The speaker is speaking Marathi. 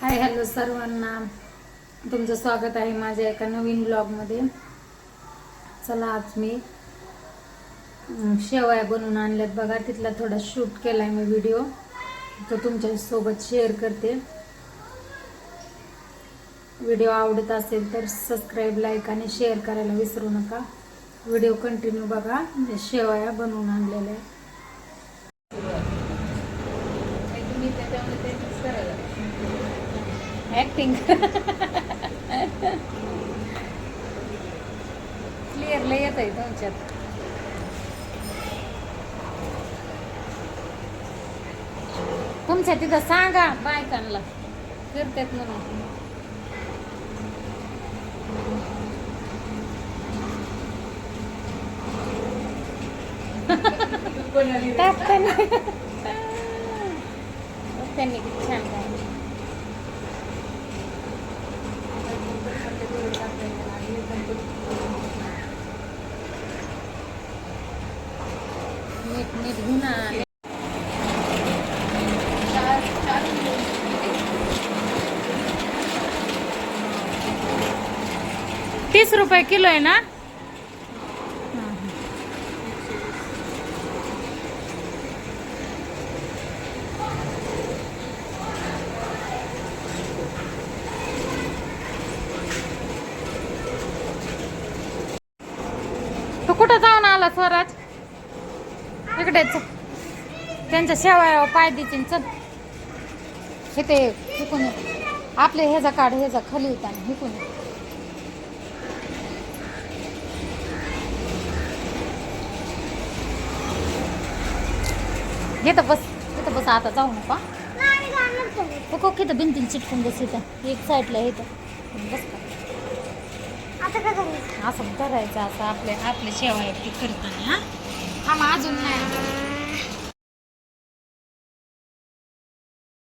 हाय हॅलो सर्वांना. तुमचं स्वागत आहे माझ्या एका नवीन ब्लॉगमध्ये. चला आज मी शेवया बनवून आणल्यात. बघा तिथला थोडा शूट केला आहे मी व्हिडिओ. तो तुमच्यासोबत शेअर करते. व्हिडिओ आवडत असेल तर सबस्क्राईब लाईक आणि शेअर करायला विसरू नका. व्हिडिओ कंटिन्यू बघा. म्हणजे शेवया बनवून आणलेल्या आहे ऍक्टिंग क्लिअरला येत आहे तुमच्यात तुमच्या तिथं सांगा बायकांना फिरतात म्हणून त्यांनी छान मीठ मीठ घेऊन आले. तीस रुपये किलो आहे ना तू कुठं जाऊन आला स्वराज इकडेच त्यांच्या शेवाळ्यावर पाय देतील चल. इथे हिकून ये. आपले ह्याचा काढ ह्याचा खाली होता हिकून ये. इथं बस इथं बस आता जाऊ नका हो. किती भिंतीला चिटकून बस इथं. एक साईडला इथं. बस का? असं करायचं? असं आपले आपले शेवा ती करताना हा हा मग अजून नाही